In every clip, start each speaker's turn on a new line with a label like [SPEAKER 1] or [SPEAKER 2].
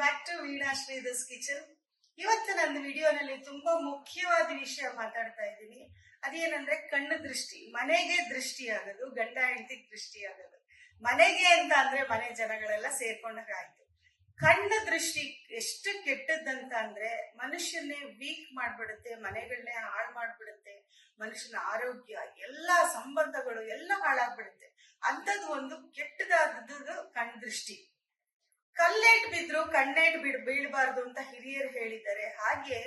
[SPEAKER 1] Back to Veena Sridhar's kitchen ಇವತ್ತು ನನ್ನ ವಿಡಿಯೋನಲ್ಲಿ ತುಂಬಾ ಮುಖ್ಯವಾದ ವಿಷಯ ಮಾತಾಡ್ತಾ ಇದ್ದೀನಿ. ಅದೇನಂದ್ರೆ ಕಣ್ಣು ದೃಷ್ಟಿ, ಮನೆಗೆ ದೃಷ್ಟಿ ಆಗೋದು ಗಂಡ ಹೆಂಡತಿ ದೃಷ್ಟಿ ಆಗೋದು ಮನೆಗೆ ಅಂತ ಅಂದ್ರೆ ಮನೆ ಜನಗಳೆಲ್ಲ ಸೇರ್ಕೊಂಡಾಗಾಯ್ತು ಕಣ್ಣು ದೃಷ್ಟಿ ಎಷ್ಟು ಕೆಟ್ಟದ್ದಂತ ಅಂದ್ರೆ ಮನುಷ್ಯನ್ನೇ ವೀಕ್ ಮಾಡ್ಬಿಡುತ್ತೆ ಮನೆಗಳನ್ನೇ ಹಾಳು ಮಾಡ್ಬಿಡುತ್ತೆ, ಮನುಷ್ಯನ ಆರೋಗ್ಯ, ಎಲ್ಲ ಸಂಬಂಧಗಳು ಎಲ್ಲ ಹಾಳಾಗ್ಬಿಡುತ್ತೆ. ಅಂಥದ್ದು ಒಂದು ಕೆಟ್ಟದಾದದ್ದು ಕಣ್ ದೃಷ್ಟಿ. ಕಲ್ಲೇಟ್ ಬಿದ್ರು ಕಣ್ಣೇಟ್ ಬಿಡ್ ಬೀಳ್ಬಾರ್ದು ಅಂತ ಹಿರಿಯರು ಹೇಳಿದ್ದಾರೆ. ಹಾಗೆ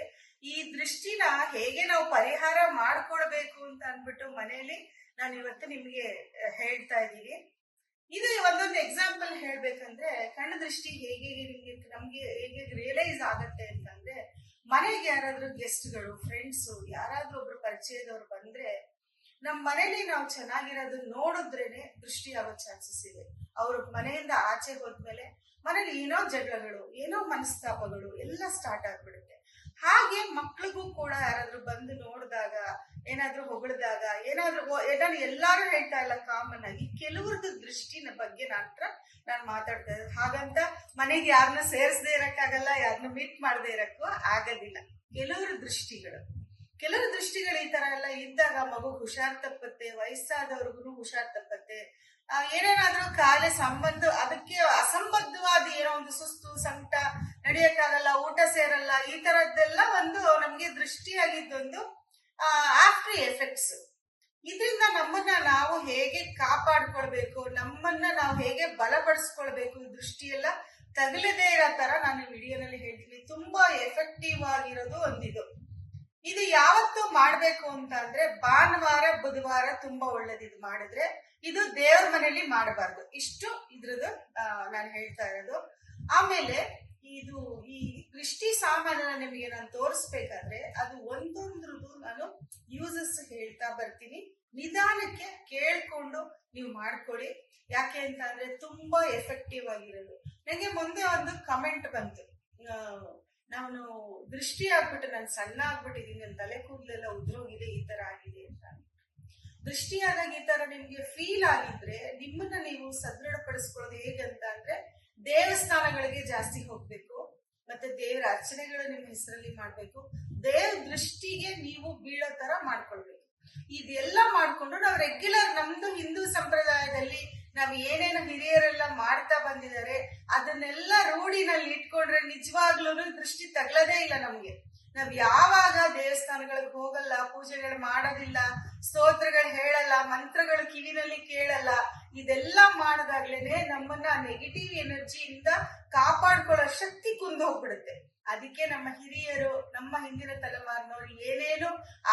[SPEAKER 1] ಈ ದೃಷ್ಟಿನ ಹೇಗೆ ನಾವು ಪರಿಹಾರ ಮಾಡ್ಕೊಳ್ಬೇಕು ಅಂತ ಅನ್ಬಿಟ್ಟು ಮನೆಯಲ್ಲಿ ನಾನು ಇವತ್ತು ನಿಮ್ಗೆ ಹೇಳ್ತಾ ಇದ್ದೀನಿ. ಇದು ಒಂದೊಂದು ಎಕ್ಸಾಂಪಲ್ ಹೇಳ್ಬೇಕಂದ್ರೆ ಕಣ್ಣು ದೃಷ್ಟಿ ಹೇಗೆ ನಿಮ್ಗೆ, ನಮ್ಗೆ ಹೇಗೆ ರಿಯಲೈಸ್ ಆಗತ್ತೆ ಅಂತಂದ್ರೆ ಮನೆಗೆ ಯಾರಾದ್ರೂ ಗೆಸ್ಟ್ಗಳು ಫ್ರೆಂಡ್ಸು ಯಾರಾದ್ರೂ ಒಬ್ರು ಪರಿಚಯದವ್ರು ಬಂದ್ರೆ ನಮ್ಮ ಮನೇಲಿ ನಾವು ಚೆನ್ನಾಗಿರೋದನ್ನ ನೋಡಿದ್ರೇನೆ ದೃಷ್ಟಿ ಆಗೋ ಚಾನ್ಸಸ್ ಇದೆ. ಅವ್ರ ಮನೆಯಿಂದ ಆಚೆ ಹೋದ್ಮೇಲೆ ಮನೇಲಿ ಏನೋ ಜಗಳಗಳು, ಏನೋ ಮನಸ್ತಾಪಗಳು ಎಲ್ಲ ಸ್ಟಾರ್ಟ್ ಆಗ್ಬಿಡುತ್ತೆ. ಹಾಗೆ ಮಕ್ಳಿಗೂ ಕೂಡ ಯಾರಾದ್ರೂ ಬಂದು ನೋಡಿದಾಗ, ಏನಾದ್ರೂ ಹೊಗಳಿದಾಗ, ಏನಾದ್ರೂ ಏನಾದ್ರು ಎಲ್ಲಾರು ಹೇಳ್ತಾ ಇಲ್ಲ ಕಾಮನ್ ಆಗಿ ಕೆಲವ್ರದ್ದು ದೃಷ್ಟಿನ ಬಗ್ಗೆ ನಾತ್ರ ನಾನು ಮಾತಾಡ್ತಾ ಇದ್ದೆ ಹಾಗಂತ ಮನೆಗೆ ಯಾರನ್ನ ಸೇರಿಸದೆ ಇರಕ್ಕಾಗಲ್ಲ ಯಾರನ್ನ ಮೀಟ್ ಮಾಡದೆ ಇರಕ್ಕೂ ಆಗೋದಿಲ್ಲ. ಕೆಲವ್ರ ದೃಷ್ಟಿಗಳು. ಕೆಲವ್ರ ದೃಷ್ಟಿಗಳು ಈ ತರ ಎಲ್ಲ ಇದ್ದಾಗ ಮಗು ಹುಷಾರ್ ತಪ್ಪತ್ತೆ ವಯಸ್ಸಾದವ್ರಿಗೂ ಹುಷಾರ್ ತಪ್ಪತ್ತೆ. ಏನೇನಾದ್ರೂ ಕಾಯಿಲೆ ಸಂಬಂಧ, ಅದಕ್ಕೆ ಅಸಂಬದ್ಧವಾದ ಏನೋ ಒಂದು ಸುಸ್ತು, ಸಂಕಟ ನಡೆಯಕ್ಕಾಗಲ್ಲ, ಊಟ ಸೇರಲ್ಲ, ಈ ತರದ್ದೆಲ್ಲ ಒಂದು ನಮ್ಗೆ ದೃಷ್ಟಿಯಾಗಿದ್ದೊಂದು ಆಫ್ಟರ್ ಎಫೆಕ್ಟ್ಸ್ ಇದರಿಂದ ನಮ್ಮನ್ನ ನಾವು ಹೇಗೆ ಕಾಪಾಡ್ಕೊಳ್ಬೇಕು, ನಮ್ಮನ್ನ ನಾವು ಹೇಗೆ ಬಲಪಡಿಸ್ಕೊಳ್ಬೇಕು ದೃಷ್ಟಿಯೆಲ್ಲ ತಗಲದೇ ಇರೋ ತರ ನಾನು ವಿಡಿಯೋನಲ್ಲಿ ಹೇಳ್ತೀನಿ. ತುಂಬಾ ಎಫೆಕ್ಟಿವ್ ಆಗಿರೋದು ಒಂದಿದು. ಇದು ಯಾವತ್ತು ಮಾಡ್ಬೇಕು ಅಂತ ಅಂದ್ರೆ ಭಾನುವಾರ, ಬುಧವಾರ ತುಂಬಾ ಒಳ್ಳೇದು ಇದು ಮಾಡಿದ್ರೆ ಇದು ದೇವ್ರ ಮನೆಯಲ್ಲಿ ಮಾಡಬಾರ್ದು. ಇಷ್ಟು ಇದ್ರದ್ದು ನಾನು ಹೇಳ್ತಾ ಇರೋದು. ಆಮೇಲೆ ಇದು ಈ ದೃಷ್ಟಿ ಸಾಮಾನನ್ನ ನಿಮಗೆ ನಾನು ತೋರಿಸ್ಬೇಕಾದ್ರೆ ಅದು ಒಂದೊಂದ್ರದ್ದು ನಾನು ಯೂಸಸ್ ಹೇಳ್ತಾ ಬರ್ತೀನಿ. ನಿಧಾನಕ್ಕೆ ಕೇಳ್ಕೊಂಡು ನೀವು ಮಾಡ್ಕೊಳ್ಳಿ. ಯಾಕೆ ಅಂತ ಅಂದ್ರೆ ತುಂಬಾ ಎಫೆಕ್ಟಿವ್ ಆಗಿರೋದು. ನನಗೆ ಮುಂದೆ ಒಂದು ಕಮೆಂಟ್ ಬಂತು. ನಾನು ದೃಷ್ಟಿ ಆಗ್ಬಿಟ್ಟು, ನಾನು ಸಣ್ಣ ಆಗ್ಬಿಟ್ಟಿದ್ದೀನಿ ನನ್ನ ತಲೆ ಕೂದಲೆಲ್ಲ ಉದ್ರೋಗಿದೆ, ಈ ತರ ಆಗಿದೆ ಅಂತ ದೃಷ್ಟಿ ಆದಾಗ ಈ ತರ ನಿಮ್ಗೆ ಫೀಲ್ ಆಗಿದ್ರೆ, ನಿಮ್ಮನ್ನ ನೀವು ಸದೃಢಪಡಿಸ್ಕೊಳ್ಳೋದು ಹೇಗಂತ ಅಂದ್ರೆ, ದೇವಸ್ಥಾನಗಳಿಗೆ ಜಾಸ್ತಿ ಹೋಗ್ಬೇಕು, ಮತ್ತೆ ದೇವರ ಅರ್ಚನೆಗಳು ನಿಮ್ಮ ಹೆಸರಲ್ಲಿ ಮಾಡ್ಬೇಕು, ದೇವ್ರ ದೃಷ್ಟಿಗೆ ನೀವು ಬೀಳೋ ತರ ಮಾಡ್ಕೊಳ್ಬೇಕು. ಇದೆಲ್ಲ ಮಾಡ್ಕೊಂಡು ನಾವು ರೆಗ್ಯುಲರ್ ನಮ್ದು ಹಿಂದೂ ಸಂಪ್ರದಾಯದಲ್ಲಿ ನಾವ್ ಏನೇನು ಹಿರಿಯರೆಲ್ಲ ಮಾಡ್ತಾ ಬಂದಿದ್ದಾರೆ, ಅದನ್ನೆಲ್ಲ ರೂಢಿನಲ್ಲಿ ಇಟ್ಕೊಂಡ್ರೆ ನಿಜವಾಗ್ಲೂ ದೃಷ್ಟಿ ತಗ್ಲದೇ ಇಲ್ಲ ನಮ್ಗೆ. ನಾವ್ ಯಾವಾಗ ದೇವಸ್ಥಾನಗಳಿಗೆ ಹೋಗಲ್ಲ, ಪೂಜೆಗಳು ಮಾಡೋದಿಲ್ಲ, ಸ್ತೋತ್ರಗಳು ಹೇಳಲ್ಲ, ಮಂತ್ರಗಳು ಕಿವಿನಲ್ಲಿ ಕೇಳಲ್ಲ, ಇದೆಲ್ಲ ಮಾಡಿದಾಗ್ಲೇನೆ ನಮ್ಮನ್ನ ನೆಗೆಟಿವ್ ಎನರ್ಜಿಯಿಂದ ಕಾಪಾಡ್ಕೊಳ್ಳೋ ಶಕ್ತಿ ಕುಂದು ಹೋಗ್ಬಿಡುತ್ತೆ. ಅದಕ್ಕೆ ನಮ್ಮ ಹಿರಿಯರು, ನಮ್ಮ ಹಿಂದಿನ ತಲೆಮಾರಿನವರು ಏನೇನು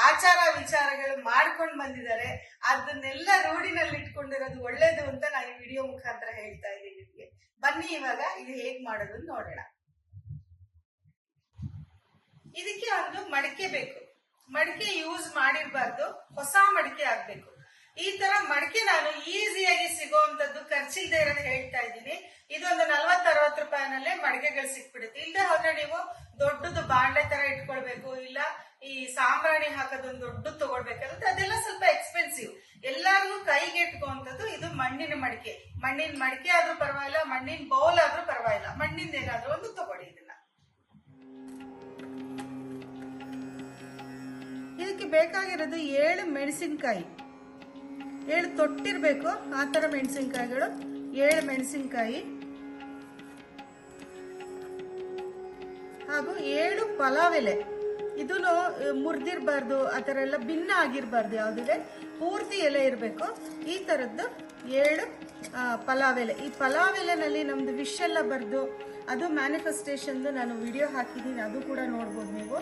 [SPEAKER 1] ಆಚಾರ ವಿಚಾರಗಳು ಮಾಡ್ಕೊಂಡು ಬಂದಿದ್ದಾರೆ, ಅದನ್ನೆಲ್ಲ ರೂಢಿನಲ್ಲಿ ಇಟ್ಕೊಂಡಿರೋದು ಒಳ್ಳೇದು ಅಂತ ನಾನು ಈ ವಿಡಿಯೋ ಮುಖಾಂತರ ಹೇಳ್ತಾ ಇದ್ದೀನಿ ನಿಮಗೆ. ಬನ್ನಿ ಇವಾಗ, ಇದು ಹೇಗ್ ಮಾಡೋದು ನೋಡೋಣ. ಇದಕ್ಕೆ ಒಂದು ಮಡಿಕೆ ಬೇಕು. ಮಡಿಕೆ ಯೂಸ್ ಮಾಡಿರ್ಬಾರ್ದು, ಹೊಸ ಮಡಿಕೆ ಆಗ್ಬೇಕು. ಈ ತರ ಮಡಿಕೆ ನಾನು ಈಸಿಯಾಗಿ ಸಿಗುವಂತದ್ದು ಖರ್ಚಿಲ್ದೇ ಇರೋದು ಹೇಳ್ತಾ ಇದ್ದೀನಿ. ಇದೊಂದು ನಲ್ವತ್ತು ಅರವತ್ ರೂಪಾಯಿನಲ್ಲೇ ಮಡಿಕೆಗಳು ಸಿಕ್ಬಿಡುತ್ತೆ. ಇಲ್ಲದೆ ಹೋದ್ರೆ ನೀವು ದೊಡ್ಡದು ಬಾಂಡೆ ತರ ಇಟ್ಕೊಳ್ಬೇಕು, ಇಲ್ಲ ಈ ಸಾಂಬ್ರಾಣಿ ಹಾಕೋದೊಂದು ದೊಡ್ಡದು ತಗೊಳ್ಬೇಕಾಗುತ್ತೆ ಅದೆಲ್ಲ ಸ್ವಲ್ಪ ಎಕ್ಸ್ಪೆನ್ಸಿವ್ ಎಲ್ಲಾರ್ಗು ಕೈಗೆ ಇಟ್ಕೊಂಥದ್ದು ಇದು ಮಣ್ಣಿನ ಮಡಿಕೆ. ಮಣ್ಣಿನ ಮಡಿಕೆ ಆದ್ರೂ ಪರವಾಗಿಲ್ಲ, ಮಣ್ಣಿನ ಬೌಲ್ ಆದ್ರೂ ಪರವಾಗಿಲ್ಲ, ಮಣ್ಣಿಂದ ಏನಾದ್ರೂ ಒಂದು ತಗೊಳ್ಳಿ ಇದನ್ನ. ಇದಕ್ಕೆ ಬೇಕಾಗಿರೋದು ಏಳು ಮೆಣಸಿನ್ಕಾಯಿ. ಏಳು ತೊಟ್ಟಿರಬೇಕು. ಆ ಥರ ಮೆಣಸಿನ್ಕಾಯಿಗಳು. ಏಳು ಮೆಣಸಿನ್ಕಾಯಿ. ಹಾಗೂ ಏಳು ಪಲಾವ್ ಎಲೆ ಇದನ್ನು ಮುರಿದಿರಬಾರ್ದು, ಆ ಥರ ಎಲ್ಲ ಭಿನ್ನ ಆಗಿರಬಾರ್ದು ಯಾವುದಿದೆ. ಪೂರ್ತಿ ಎಲೆ ಇರಬೇಕು. ಈ ಥರದ್ದು ಏಳು ಪಲಾವ್ ಎಲೆ ಈ ಪಲಾವ್ ಎಲೆನಲ್ಲಿ ನಮ್ಮದು ವಿಶ್ ಎಲ್ಲ ಬರೆದು, ಅದು ಮ್ಯಾನಿಫೆಸ್ಟೇಷನ್ದು ನಾನು ವಿಡಿಯೋ ಹಾಕಿದ್ದೀನಿ. ಅದು ಕೂಡ ನೋಡ್ಬೋದು ನೀವು.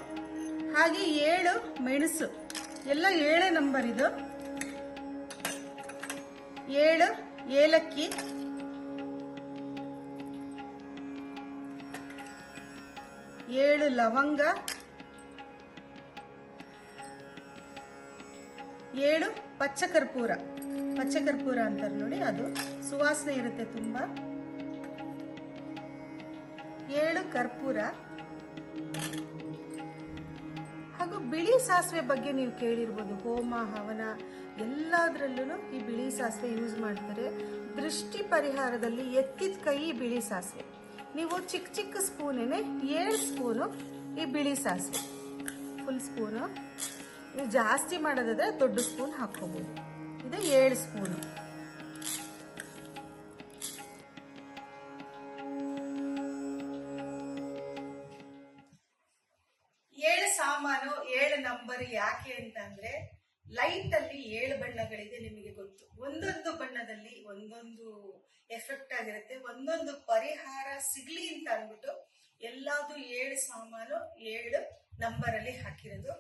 [SPEAKER 1] ಹಾಗೆ ಏಳು ಮೆಣಸು. ಎಲ್ಲ ಏಳೇ ನಂಬರ್ ಇದು ಏಳು ಏಲಕ್ಕಿ ಏಳು ಲವಂಗ ಏಳು ಪಚ್ಚ ಕರ್ಪೂರ ಪಚ್ಚ ಕರ್ಪೂರ ಅಂತಾರೆ ನೋಡಿ ಅದು ಸುವಾಸನೆ ಇರುತ್ತೆ ತುಂಬಾ ಏಳು ಕರ್ಪೂರ ಹಾಗೂ ಬಿಳಿ ಸಾಸಿವೆ ಬಗ್ಗೆ ನೀವು ಕೇಳಿರ್ಬೋದು, ಹೋಮ, ಹವನ ಎಲ್ಲದರಲ್ಲೂ ಈ ಬಿಳಿ ಸಾಸಿವೆ ಯೂಸ್ ಮಾಡ್ತಾರೆ. ದೃಷ್ಟಿ ಪರಿಹಾರದಲ್ಲಿ ಎತ್ತಿದ ಕೈ ಬಿಳಿ ಸಾಸಿವೆ. ನೀವು ಚಿಕ್ಕ ಚಿಕ್ಕ ಸ್ಪೂನೇನೆ ಏಳು ಸ್ಪೂನು ಈ ಬಿಳಿ ಸಾಸಿವೆ. Full spoon. ನೀವು ಜಾಸ್ತಿ ಮಾಡೋದಾದ್ರೆ ದೊಡ್ಡ ಸ್ಪೂನ್ ಹಾಕ್ಕೋಬೋದು. ಇದು ಏಳು ಸ್ಪೂನು. ಸಾಮಾನು ಏಳು ನಂಬರ್ ಯಾಕೆ ಅಂತಂದ್ರೆ ಲೈಟ್ ಅಲ್ಲಿ ಏಳು ಬಣ್ಣಗಳಿದೆ ನಿಮಗೆ ಗೊತ್ತು. ಒಂದೊಂದು ಬಣ್ಣದಲ್ಲಿ ಒಂದೊಂದು ಎಫೆಕ್ಟ್ ಆಗಿರುತ್ತೆ, ಒಂದೊಂದು ಪರಿಹಾರ ಸಿಗ್ಲಿ ಅಂತ ಅಂದ್ಬಿಟ್ಟು ಎಲ್ಲಾದ್ರೂ ಏಳು ಸಾಮಾನು ಏಳು ನಂಬರ್ ಅಲ್ಲಿ ಹಾಕಿರೋದು.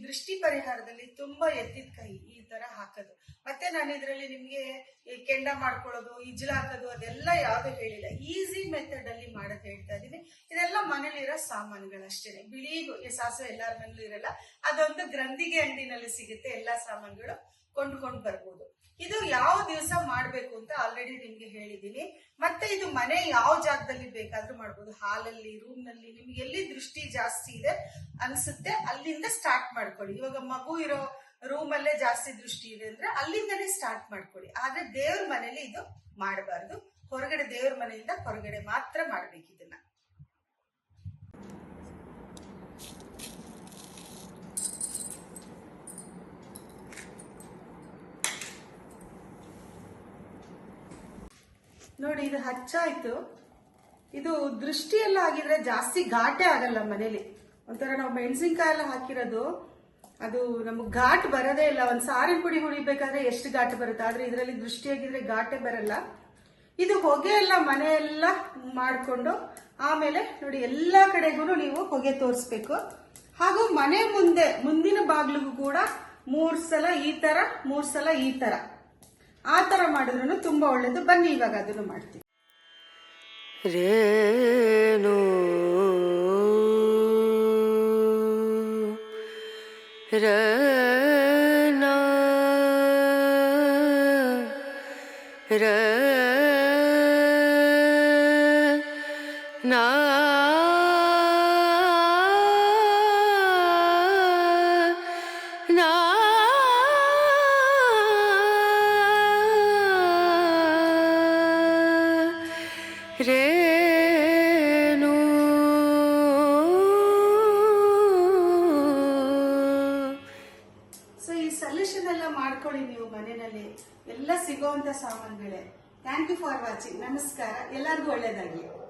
[SPEAKER 1] ದೃಷ್ಟಿ ಪರಿಹಾರದಲ್ಲಿ ತುಂಬಾ ಎತ್ತಿದ ಕೈ ಈ ತರ ಹಾಕೋದು. ಮತ್ತೆ ನಾನು ಇದರಲ್ಲಿ ನಿಮ್ಗೆ ಈ ಕೆಂಡ ಮಾಡ್ಕೊಳ್ಳೋದು ಇಜ್ಲ ಹಾಕೋದು, ಅದೆಲ್ಲ ಯಾವ್ದು ಹೇಳಿಲ್ಲ. ಈಸಿ ಮೆಥಡ್ ಅಲ್ಲಿ ಮಾಡೋದು ಹೇಳ್ತಾ ಇದೀನಿ. ಇದೆಲ್ಲ ಮನೇಲಿರೋ ಸಾಮಾನುಗಳಷ್ಟೇನೆ. ಬಿಳಿ ಈ ಸಾಸಿವೆ ಎಲ್ಲಾರ ಮನೇಲಿ ಇರಲ್ಲ. ಅದೊಂದು ಗ್ರಂಥಿಗೆ ಅಂಗಡಿನಲ್ಲಿ ಸಿಗುತ್ತೆ ಎಲ್ಲಾ ಸಾಮಾನುಗಳು. ಕೊಂಡ್ಕೊಂಡು ಬರ್ಬೋದು. ಇದು ಯಾವ ದಿವಸ ಮಾಡ್ಬೇಕು ಅಂತ ಆಲ್ರೆಡಿ ನಿಮ್ಗೆ ಹೇಳಿದೀನಿ ಮತ್ತೆ ಇದು ಮನೆ ಯಾವ ಜಾಗದಲ್ಲಿ ಬೇಕಾದ್ರೂ ಮಾಡ್ಬೋದು. ಹಾಲಲ್ಲಿ ರೂಮ್ನಲ್ಲಿ ನಿಮ್ಗೆ ಎಲ್ಲಿ ದೃಷ್ಟಿ ಜಾಸ್ತಿ ಇದೆ ಅನ್ಸುತ್ತೆ, ಅಲ್ಲಿಂದ ಸ್ಟಾರ್ಟ್ ಮಾಡ್ಕೊಳ್ಳಿ. ಇವಾಗ ಮಗು ಇರೋ ರೂಮಲ್ಲೇ ಜಾಸ್ತಿ ದೃಷ್ಟಿ ಇದೆ ಅಂದ್ರೆ ಅಲ್ಲಿಂದನೇ ಸ್ಟಾರ್ಟ್ ಮಾಡ್ಕೊಳ್ಳಿ. ಆದ್ರೆ ದೇವ್ರ ಮನೇಲಿ ಇದು ಮಾಡಬಾರ್ದು. ಹೊರಗಡೆ ದೇವ್ರ ಮನೆಯಿಂದ ಹೊರಗಡೆ ಮಾತ್ರ ಮಾಡ್ಬೇಕು ಇದನ್ನ. ನೋಡಿ, ಇದು ಹಚ್ಚಾಯ್ತು. ಇದು ದೃಷ್ಟಿ ಎಲ್ಲ ಆಗಿದ್ರೆ ಜಾಸ್ತಿ ಘಾಟೆ ಆಗಲ್ಲ ಮನೇಲಿ. ಒಂಥರ ನಾವು ಮೆಣಸಿನ್ಕಾಯಿ ಎಲ್ಲ ಹಾಕಿರೋದು, ಅದು ನಮಗೆ ಘಾಟ್ ಬರೋದೇ ಇಲ್ಲ. ಒಂದು ಸಾರಿನ ಪುಡಿ ಹುಡಿಬೇಕಾದ್ರೆ ಎಷ್ಟು ಘಾಟ್ ಬರುತ್ತೆ? ಆದ್ರೆ ಇದರಲ್ಲಿ ದೃಷ್ಟಿ ಆಗಿದ್ರೆ ಘಾಟೆ ಬರಲ್ಲ. ಇದು ಹೊಗೆ ಎಲ್ಲ ಮನೆ ಎಲ್ಲ ಮಾಡಿಕೊಂಡು, ಆಮೇಲೆ ನೋಡಿ, ಎಲ್ಲ ಕಡೆಗೂ ನೀವು ಹೊಗೆ ತೋರಿಸ್ಬೇಕು. ಹಾಗೂ ಮನೆ ಮುಂದೆ, ಮುಂದಿನ ಬಾಗಿಲಿಗೂ ಕೂಡ ಮೂರ್ ಸಲ ಈ ತರ, ಮೂರ್ ಸಲ ಈ ತರ. ಆ ತರ ಮಾಡಿದ್ರು ತುಂಬಾ ಒಳ್ಳೇದು. ಬನ್ನಿ ಇವಾಗ ಅದನ್ನು ಮಾಡ್ತೀವಿ
[SPEAKER 2] ರೇಣು ರನ ರ ನಾ
[SPEAKER 1] ಮನೆಯಲ್ಲಿ ಎಲ್ಲ ಸಿಗೋವಂಥ ಸಾಮಾನುಗಳೇ. ಥ್ಯಾಂಕ್ ಯು ಫಾರ್ ವಾಚಿಂಗ್ ನಮಸ್ಕಾರ. ಎಲ್ಲರಿಗೂ ಒಳ್ಳೇದಾಗ್ಲಿ.